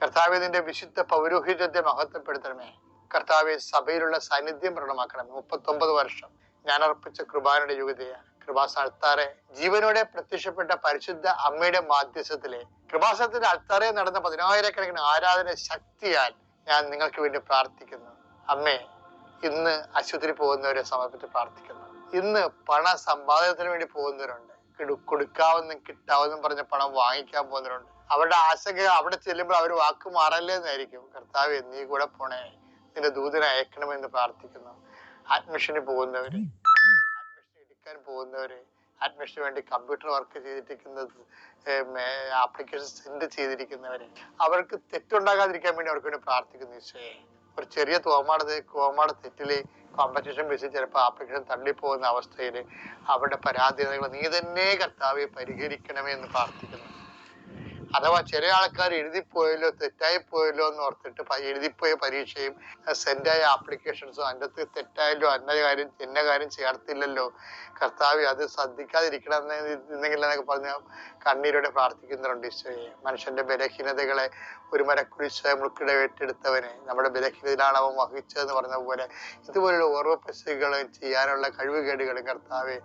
കർത്താവിന്റെ വിശുദ്ധ പൗരോഹിത്യത്തെ മഹത്വപ്പെടുത്തണമേ. കർത്താവെ സഭയിലുള്ള സാന്നിധ്യം പ്രകടമാക്കണമേ. മുപ്പത്തൊമ്പത് വർഷം ഞാൻ അർപ്പിച്ച കൃപാനയുടെ യുഗതയാണ് കൃപാസ അൾത്താറെ ജീവനോടെ പ്രത്യക്ഷപ്പെട്ട പരിശുദ്ധ അമ്മയുടെ മാധ്യസ്ഥത്തിലെ കൃപാസനത്തിന്റെ അൾത്താറെ നടന്ന പതിനായിരക്കണക്കിന് ആരാധന ശക്തിയാൽ ഞാൻ നിങ്ങൾക്ക് വേണ്ടി പ്രാർത്ഥിക്കുന്നു. അമ്മേ ഇന്ന് ആശുപത്രി പോകുന്നവരെ സമർപ്പിച്ച് പ്രാർത്ഥിക്കുന്നു. ഇന്ന് പണ സമ്പാദനത്തിന് വേണ്ടി പോകുന്നവരുണ്ട്. കൊടുക്കാവുന്നും കിട്ടാവുന്നും പറഞ്ഞ പണം വാങ്ങിക്കാൻ പോകുന്നവരുണ്ട്. അവരുടെ ആശങ്ക അവിടെ ചെല്ലുമ്പോൾ അവർ വാക്ക് മാറല്ലേ എന്നായിരിക്കും കർത്താവ് നീ കൂടെ പോണേ. നിന്റെ ദൂതനെ അയക്കണമെന്ന് പ്രാർത്ഥിക്കുന്നു. അഡ്മിഷന് പോകുന്നവര്. അഡ്മിഷൻ എടുക്കാൻ പോകുന്നവര്. അഡ്മിഷന് വേണ്ടി കമ്പ്യൂട്ടർ വർക്ക് ചെയ്തിരിക്കുന്നത് ആപ്ലിക്കേഷൻ സെൻഡ് ചെയ്തിരിക്കുന്നവര്. അവർക്ക് തെറ്റുണ്ടാകാതിരിക്കാൻ വേണ്ടി അവർക്ക് വേണ്ടി പ്രാർത്ഥിക്കുന്നു ഈശോയെ. ഒരു ചെറിയ തോമാടത് കോമാട തെറ്റിൽ കോമ്പറ്റീഷൻ ബേസിൽ ചിലപ്പോൾ ആപ്ലിക്കേഷൻ തള്ളിപ്പോകുന്ന അവസ്ഥയിൽ അവരുടെ പരാതികൾ നീ തന്നെ കർത്താവെ പരിഹരിക്കണമേ എന്ന് പ്രാർത്ഥിക്കുന്നു. അഥവാ ചില ആൾക്കാർ എഴുതിപ്പോയല്ലോ തെറ്റായി പോയല്ലോ എന്ന് ഓർത്തിട്ട് എഴുതിപ്പോയ പരീക്ഷയും സെൻഡായ ആപ്ലിക്കേഷൻസും അതിന്റെ തെറ്റായല്ലോ അന്ന കാര്യം എന്ന കാര്യം ചേർത്തില്ലല്ലോ. കർത്താവ് അത് ശ്രദ്ധിക്കാതിരിക്കണം എന്നെങ്കിൽ എന്നൊക്കെ പറഞ്ഞ് കണ്ണീരോടെ പ്രാർത്ഥിക്കുന്നുണ്ട് ഈശോയെ. മനുഷ്യന്റെ ബലഹീനതകളെ ഒരു മരക്കുരിശ് മുൾക്കിടെ ഏറ്റെടുത്തവനെ നമ്മുടെ ബലഹീനതയിലാണ് അവൻ വഹിച്ചതെന്ന് പറഞ്ഞ പോലെ ഇതുപോലുള്ള ഓരോ പെസുകളും ചെയ്യാനുള്ള കഴിവുകേടുകളും കർത്താവെ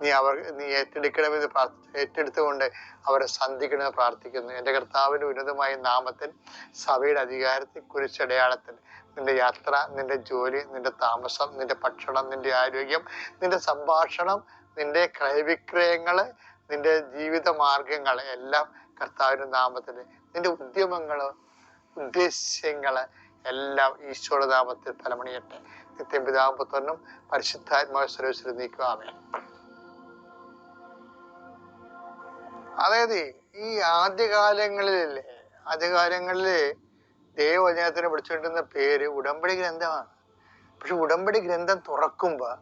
നീ അവർ നീ ഏറ്റെടുക്കണമെന്ന് പ്രാർത്ഥി ഏറ്റെടുത്തുകൊണ്ട് അവരെ സന്ധിക്കണമെന്ന് പ്രാർത്ഥിക്കുന്നു. എന്റെ കർത്താവിന്റെ ഉന്നതമായ നാമത്തിൽ സഭയുടെ അധികാരത്തെ കുറിച്ചടയാളത്തിൽ നിന്റെ യാത്ര നിന്റെ ജോലി നിന്റെ താമസം നിന്റെ ഭക്ഷണം നിന്റെ ആരോഗ്യം നിന്റെ സംഭാഷണം നിന്റെ ക്രയവിക്രയങ്ങൾ നിന്റെ ജീവിത മാർഗങ്ങൾ എല്ലാം കർത്താവിന്റെ നാമത്തിൽ. നിന്റെ ഉദ്യമങ്ങൾ ഉദ്ദേശ്യങ്ങൾ എല്ലാം ഈശോയുടെ നാമത്തിൽ ഫലമണിയട്ടെ. നിത്യം പിതാപുത്രനും പരിശുദ്ധാത്മാവ് സർവീസിൽ നീക്കുക അതായത് ഈ ആദ്യകാലങ്ങളിലല്ലേ ആദ്യകാലങ്ങളിൽ ദൈവവചനത്തിന് വിളിച്ചുകൊണ്ടിരുന്ന പേര് ഉടമ്പടി ഗ്രന്ഥമാണ്. പക്ഷെ ഉടമ്പടി ഗ്രന്ഥം തുറക്കുമ്പോ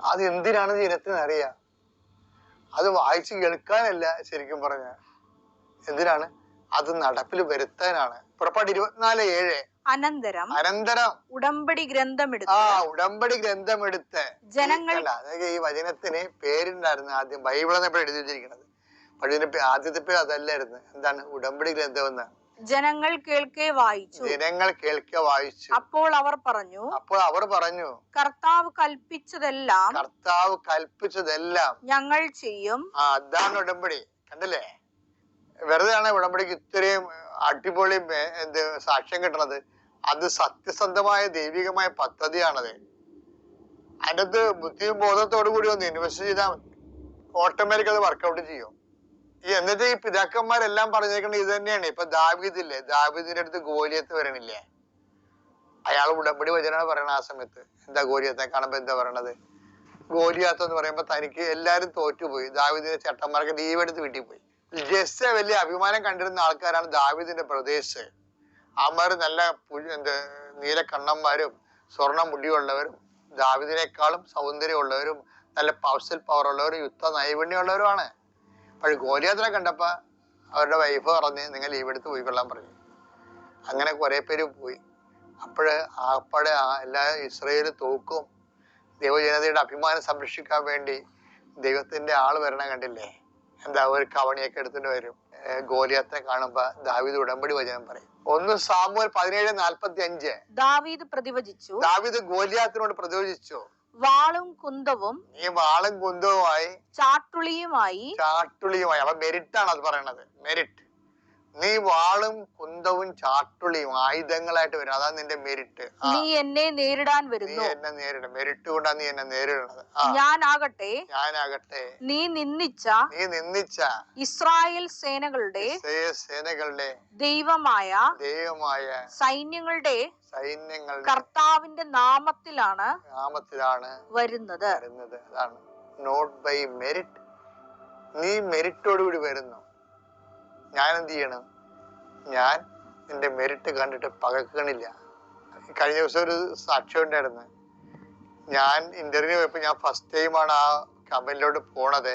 അത് എന്തിനാണ് ജനത്തിന് അറിയാം? അത് വായിച്ച് കേൾക്കാനല്ല ശരിക്കും പറഞ്ഞ. എന്തിനാണ്? അത് നടപ്പിൽ വരുത്താനാണ്. പുറപ്പാട് ഇരുപത്തിനാല് ഏഴ്. അനന്തരം അനന്തരം. ഉടമ്പടി ആ ഉടമ്പടി ഗ്രന്ഥമെടുത്ത്. ജനങ്ങൾ ഈ വചനത്തിന് പേരുണ്ടായിരുന്നു ആദ്യം. ബൈബിൾ എന്നെപ്പോഴും എഴുതി വെച്ചിരിക്കുന്നത്. പക്ഷെ ഇതിന്റെ പേ- ആദ്യത്തെ പേര് അതല്ലായിരുന്നു. എന്താണ്? ഉടമ്പടി ഗ്രന്ഥമെന്ന് ജനങ്ങൾ കേൾക്കെ വായിച്ചു. ജനങ്ങൾ കേൾക്കെ വായിച്ചു. അപ്പോൾ അവർ പറഞ്ഞു അപ്പോൾ അവർ പറഞ്ഞു കർത്താവ് കൽപ്പിച്ചതെല്ലാം കർത്താവ് കൽപ്പിച്ചതെല്ലാം ഞങ്ങൾ ചെയ്യും. ആ അതാണ് ഉടമ്പടി. കണ്ടില്ലേ? വെറുതെ ആണ് ഉടമ്പടിക്ക് ഇത്രയും അടിപൊളി എന്ത് സാക്ഷ്യം കിട്ടണത്. അത് സത്യസന്ധമായ ദൈവികമായ പദ്ധതിയാണത്. അതിനകത്ത് ബുദ്ധിയും ബോധത്തോടു കൂടി ഒന്ന് ഇൻവെസ്റ്റ് ചെയ്താൽ ഓട്ടോമാറ്റിക് അത് വർക്കൗട്ട് ചെയ്യും. എന്നിട്ട് ഈ പിതാക്കന്മാരെല്ലാം പറഞ്ഞേക്കുന്നത് ഇത് തന്നെയാണ്. ഇപ്പൊ ദാവീദില്ലേ? ദാവീദിന്റെ അടുത്ത് ഗോലിയത്ത് വരണില്ലേ? അയാൾ ഉടമ്പടി വചനാണ് പറയണത് ആ സമയത്ത്. എന്താ ഗോലിയത്തെ കാണുമ്പോ എന്താ പറയണത്? ഗോലിയാത്ത എന്ന് പറയുമ്പോ തനിക്ക് എല്ലാരും തോറ്റുപോയി. ദാവീദിന്റെ ചട്ടന്മാർക്ക് ലീവ് എടുത്ത് വീട്ടിൽ പോയി ജസ്റ്റ് വലിയ അഭിമാനം കണ്ടിരുന്ന ആൾക്കാരാണ് ദാവീദിന്റെ പ്രദേശ് അമർ നല്ല എന്ത് നീല കണ്ണന്മാരും സ്വർണ മുടിയുള്ളവരും ദാവീദിനേക്കാളും സൗന്ദര്യമുള്ളവരും നല്ല പൗസൽ പവർ ഉള്ളവരും യുദ്ധ നൈപുണ്യമുള്ളവരുമാണ്. അപ്പോൾ ഗോലിയാത്തിനെ കണ്ടപ്പോൾ അവരുടെ വൈഫ് പറഞ്ഞ് നിങ്ങൾ ലീവ് എടുത്ത് പോയിക്കൊള്ളാൻ പറഞ്ഞു. അങ്ങനെ കുറെ പേര് പോയി. അപ്പോഴ് അപ്പോഴെ എല്ലാ ഇസ്രയേൽ തോക്കും ദൈവജനതയുടെ അഭിമാനം സംരക്ഷിക്കാൻ വേണ്ടി ദൈവത്തിന്റെ ആൾ വരണ കണ്ടില്ലേ? എന്താ ഒരു കവണിയൊക്കെ എടുത്തിട്ട് വരും. ഗോലിയാത്ര ഗോലിയത്തെ കാണുമ്പോ ദാവീദ് ഉടമ്പടി വചനം പറയും. ഒന്ന് സാമൂഹ്യ പതിനേഴ് നാൽപ്പത്തി അഞ്ച് ദാവീദ് പ്രതിവചിച്ചു. ദാവീദ് ഗോലിയാത്തിനോട് പ്രചോദിച്ചു വാളും കുന്തവും നീ വാളും കുന്തവുമായി ചാട്ടുളിയുമായി ചാട്ടുളിയുമായി. അവ മെരിറ്റാണ് അത് പറയണത് മെരിറ്റ്. നീ വാളും കുന്തവും ചാട്ടുളിയും ആയുധങ്ങളായിട്ട് വരും. അതാണ് നിന്റെ മെരിറ്റ് നീ എന്നെ നേരിടാൻ നീ വരുന്നു. എന്നെ നേരിടും. മെരിറ്റ് കൊണ്ടാണ് നീ എന്നെ നേരിടുന്നത് ഞാനാകട്ടെ. ഞാനാകട്ടെ. നീ നിന്ദിച്ച നീ നിന്ദിച്ച ഇസ്രായേൽ സേനകളുടെ സേനകളുടെ ദൈവമായ ദൈവമായ സൈന്യങ്ങളുടെ സൈന്യങ്ങളുടെ കർത്താവിന്റെ നാമത്തിലാണ് നാമത്തിലാണ് വരുന്നത്. വരുന്നത്. അതാണ്. നോട്ട് ബൈ മെരിറ്റ് നീ മെരിറ്റോടുകൂടി വരുന്നു. ഞാൻ എന്ത് ചെയ്യണം ഞാൻ എന്റെ മെരിറ്റ് കണ്ടിട്ട് പകക്കണില്ല. കഴിഞ്ഞ ദിവസം ഒരു സാക്ഷ്യം ഉണ്ടായിരുന്നു. ഞാൻ ഇന്റർവ്യൂ പോയപ്പോ ഞാൻ ഫസ്റ്റ് ടൈമാണ് ആ കമ്പനിയിലോട്ട് പോണത്.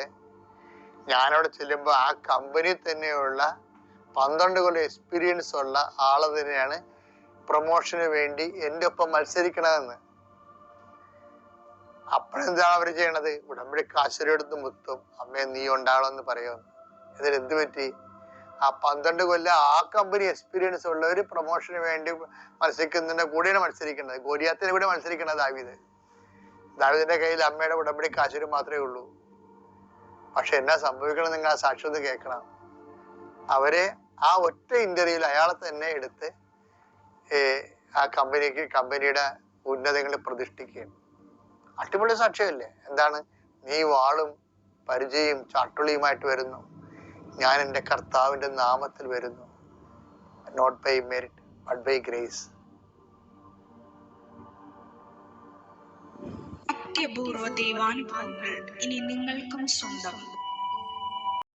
ഞാനവിടെ ചെല്ലുമ്പോൾ ആ കമ്പനി തന്നെയുള്ള പന്ത്രണ്ട് കൊല്ലം എക്സ്പീരിയൻസ് ഉള്ള ആൾ തന്നെയാണ് പ്രൊമോഷന് വേണ്ടി എന്റെ ഒപ്പം മത്സരിക്കണമെന്ന് അപ്പോഴെന്താണ് അവർ ചെയ്യണത്? ഉടമ്പടി കാശുരെടുത്ത് മുത്തും. അമ്മയെ നീ ഉണ്ടാവണമെന്ന് പറയുമെന്ന് ഇതിൽ എന്ത് പറ്റി? ആ പന്ത്രണ്ട് കൊല്ലം ആ കമ്പനി എക്സ്പീരിയൻസ് ഉള്ളവർ പ്രൊമോഷന് വേണ്ടി മത്സരിക്കുന്നതിന്റെ കൂടെയാണ് മത്സരിക്കുന്നത്. ഗോലിയാത്തിന് കൂടെ മത്സരിക്കുന്നത് ദാവീദ്. ദാവീദിന്റെ കയ്യിൽ അമ്മയുടെ ഉടമ്പടി കാശുര് മാത്രമേ ഉള്ളൂ. പക്ഷെ എന്നാ സംഭവിക്കണം നിങ്ങൾ ആ സാക്ഷ്യത കേൾക്കണം. അവരെ ആ ഒറ്റ ഇന്റർവ്യൂവിൽ അയാളെ തന്നെ എടുത്ത് ആ കമ്പനിക്ക് കമ്പനിയുടെ ഉന്നതങ്ങളിൽ പ്രതിഷ്ഠിക്കുകയാണ് അടിപൊളി സാക്ഷ്യമല്ലേ എന്താണ്? നീ വാളും പരിചയം ചാട്ടുളിയുമായിട്ട് വരുന്നു. ഞാൻ എന്റെ കർത്താവിന്റെ നാമത്തിൽ വരുന്നു. Not by merit but by grace സത്യപൂർവ ദൈവാനുഭവങ്ങൾ ഇനി നിങ്ങൾക്കും സ്വന്തം.